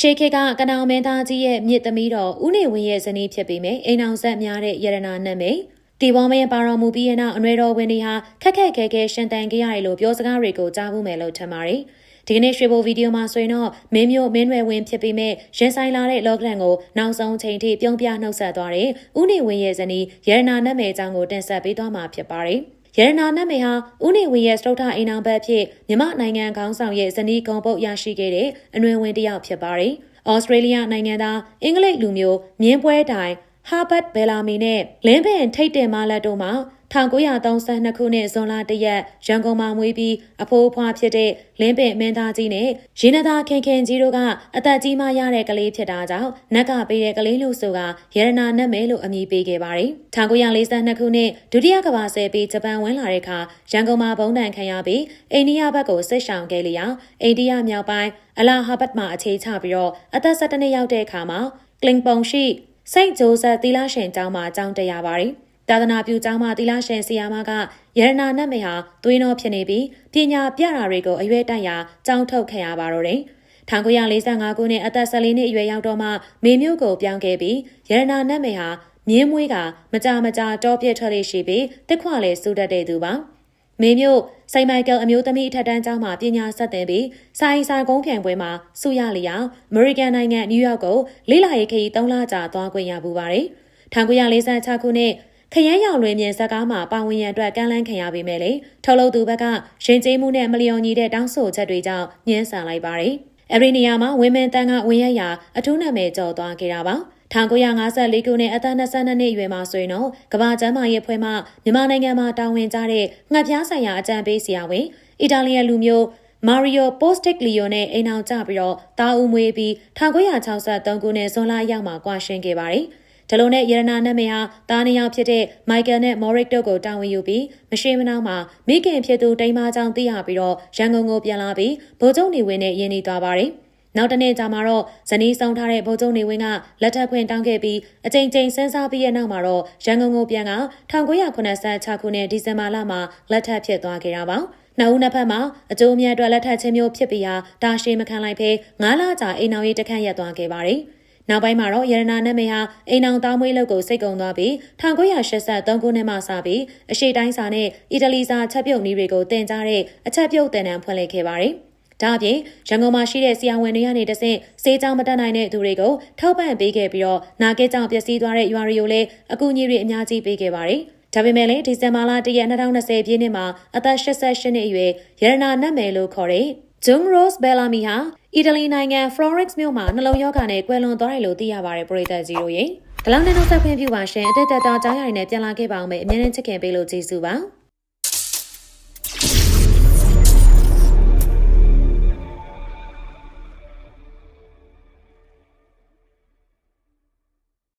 ရှေခေကကနောင်မင်းသားကြီးရဲ့မြစ်သမီးတော်ဦးနေဝင်းရဲ့ဇနီးဖြစ်ပေမယ့်အိမ်အောင်ဆက်များတဲ့ရတနာနတ်မိတ်တီဘောမင်းပါတော်မူပြီးတဲ့နောက်အနွယ်တော်ဝင်တွေဟာခက်ခက်ခဲခဲရှင်တန်ကြရတယ်လို့ပြောစကားတွေကိုကြားဘူးမယ်လို့ထင်ပါတယ်။ဒီကနေ့ရွှေဘိုဗီဒီယိုမှာဆိုရင်တော့မင်းမျိုးမင်းရွယ်ဝင်ဖြစ်ပြီးမဲ့ရင်ဆိုင်လာတဲ့လောကရန်ကိုနောက်ဆုံးချိန်ထိပြုံးပြနှုတ်ဆက်သွားတဲ့ဦးနေဝင်းရဲ့ဇနီးရတနာနတ်မိတ်အကြောင်းကိုတင်ဆက်ပေးသွားမှာဖြစ်ပါတယ်။ ရတနာနတ်မေဟာဦးနေဝင်းရဲ့စတုထအိမ်အောင်ဘက်ဖြစ်မြမနိုင်ငံခေါင်းဆောင်ရဲ့ဇနီးကုံပုတ်ရရှိခဲ့တဲ့အနွယ်ဝင်တစ်ယောက်ဖြစ်ပါတယ်။ဩစတြေးလျနိုင်ငံသားအင်္ဂလိပ်လူမျိုးမြင်းပွဲတိုင်ဟာဘတ်ဘယ်လာမီနဲ့လင်းပင်ထိတ်တင်မာလက်တို့မှာ 1932ခုနှစ်ဇွန်လ1ရက်ရန်ကုန်မှာမွေးပြီးအဖိုးအဖွားဖြစ်တဲ့လင်းပင်မင်းသားကြီးနဲ့ရင်းနသားခင်ခင်ကြီးတို့ကအသက်ကြီးမှရတဲ့ကလေးဖြစ်တာကြောင့်နက်ကပေးတဲ့ကလေးလို့ဆိုကရတနာနတ်မဲလို့အမည်ပေးခဲ့ပါတယ်။1942ခုနှစ်ဒုတိယကမ္ဘာစစ်ပြီးဂျပန်ဝင်လာတဲ့အခါရန်ကုန်မှာဘုံတန်ခံရပြီးအိန္ဒိယဘက်ကိုဆစ်ဆောင်ခဲ့လျောက်အိန္ဒိယမြောက်ပိုင်းအလာဟာဘတ်မှာအခြေချပြီးတော့အသက်17နှစ်ရောက်တဲ့အခါမှာကလင်ပုံရှိစိတ်ဂျိုးဆက်သီလရှင်ကျောင်းမှာကျောင်းတက်ရပါတယ်။ သာသနာပြုကျောင်းမှာသီလရှင်ဆီယာမကရတနာနတ်မေဟာသွေးတော်ဖြစ်နေပြီးပညာပြတာတွေကိုအရွယ်တိုက်ရာကျောင်းထုတ်ခဲ့ရပါတော့တယ်။1945ခုနှစ်အသက်14နှစ်အရွယ်ရောက်တော့မှမေမျိုးကိုပြောင်းခဲ့ပြီးရတနာနတ်မေဟာမြင်းမွေးကမကြမကြတောပြစ်ထွက်လေးရှိပြီးတစ်ခွလေစူတတ်တဲ့သူပါ။မေမျိုးစိန်မိုက်ကယ်အမျိုးသမီးအထက်တန်းကျောင်းမှာပညာဆက်သင်ပြီးစာရေးစာကုန်းပြိုင်ပွဲမှာစုရလျောက်အမေရိကန်နိုင်ငံနယူးယောက်ကိုလေးလာရေးခရီး3လကြာသွားခွင့်ရပူပါတယ်။1946ခုနှစ် ခရမ်းရောင်လွင်မြင်ဇက်ကားမှာပါဝင်ရန်အတွက်ကမ်းလှမ်းခံရပေမဲ့လေထုတ်လုပ်သူဘက်ကရင်ကျေးမှုနဲ့မလျော်ညီတဲ့တောင်းဆိုချက်တွေကြောင့်ညှင်းဆန်လိုက်ပါတယ်။အဲဒီနေရာမှာဝင်းမင်းတန်းကဝင်ရရာအထူးနာမည်ကျော်သွားခဲ့တာပါ။1954ခုနှစ်အသက်22နှစ်အရွယ်မှာဆိုရင်တော့ကမ္ဘာ့ကျန်းမာရေးအဖွဲ့မှမြန်မာနိုင်ငံမှာတာဝန်ကျတဲ့ငှက်ပြားဆိုင်ရာအကြံပေးဆရာဝန်အီတာလီယလူမျိုးမာရီယိုပိုစတစ်လီယိုနဲ့အိမ်အောင်ကြပြီးတော့တာဦးမွေးပြီး1963ခုနှစ်ဇွန်လရောက်မှာကွာရှင်းခဲ့ပါတယ်။ ဒီလိုနဲ့ရတနာနတ်မေဟာတားနှစ်ယောက်ဖြစ်တဲ့မိုက်ကယ်နဲ့မော်ရစ်တို့ကိုတာဝန်ယူပြီးမရှိမနှောင်းမှာမိခင်ဖြစ်သူတိမ်မကြောင်သိရပြီးတော့ရန်ကုန်ကိုပြန်လာပြီးဗိုလ်ချုပ်နေဝင်းနဲ့ရင်းနှီးသွားပါတယ်။နောက်တနေ့ကြာမှာတော့ဇနီးဆောင်ထားတဲ့ဗိုလ်ချုပ်နေဝင်းကလက်ထပ်ခွင့်တောင်းခဲ့ပြီးအကြိမ်ကြိမ်စမ်းစားပြီးတဲ့နောက်မှာတော့ရန်ကုန်ကိုပြန်က1986ခုနှစ်ဒီဇင်ဘာလမှာလက်ထပ်ဖြစ်သွားခဲ့တာပါ။နှစ်ဦးနှစ်ဖက်မှာအကျိုးအမြတ်အတွက်လက်ထပ်ချင်းမျိုးဖြစ်ပြီးဟာတာရှည်မခံလိုက်ဖဲ9လကြာအိမ်အောင်ရေးတခန့်ရက်သွားခဲ့ပါတယ်။ နောက်ပိုင်းမှာတော့ရတနာနတ်မေဟာအိမ်အောင်သားမွေးလုပ်ကိုစိတ်ကုံသွားပြီး1983ခုနှစ်မှစပြီးအရှိတိုင်းစာနဲ့အီတလီစာချက်ပြုတ်နည်းတွေကိုတင်ကြားတဲ့အချက်ပြုတ်တင်တန်းဖွင့်လှစ်ခဲ့ပါတယ်။ဒါအပြင်ရန်ကုန်မှာရှိတဲ့ဆီယံဝန်တွေကနေတဆင့်စေးကြောင်မတက်နိုင်တဲ့သူတွေကိုထောက်ပံ့ပေးခဲ့ပြီးတော့နာကဲကြောင်ပျက်စီးသွားတဲ့ရွာတွေကိုလည်းအကူအညီတွေအများကြီးပေးခဲ့ပါတယ်။ဒါပေမဲ့လည်းဒီဇင်ဘာလ1ရက်2020ပြည့်နှစ်မှာအသက်88နှစ်အရွယ်ရတနာနတ်မယ်လို့ခေါ်တဲ့ ဂျုံရိုစ်ဘယ်လာမီဟာအီတလီနိုင်ငံ Florence မြို့မှာနှလုံးရောဂါနဲ့ကွယ်လွန်သွားတယ်လို့သိရပါတယ်ပရိသတ်ကြီးတို့ရေ။ဒီလောက်နဲ့တော့ဆက်ခွင့်ပြုပါရှင်အသက်သက်တောင်းကြားရည်နဲ့ပြန်လာခဲ့ပါအောင်မယ်အမြဲတမ်းချစ်ခင်ပေးလို့ကျေးဇူးပါ။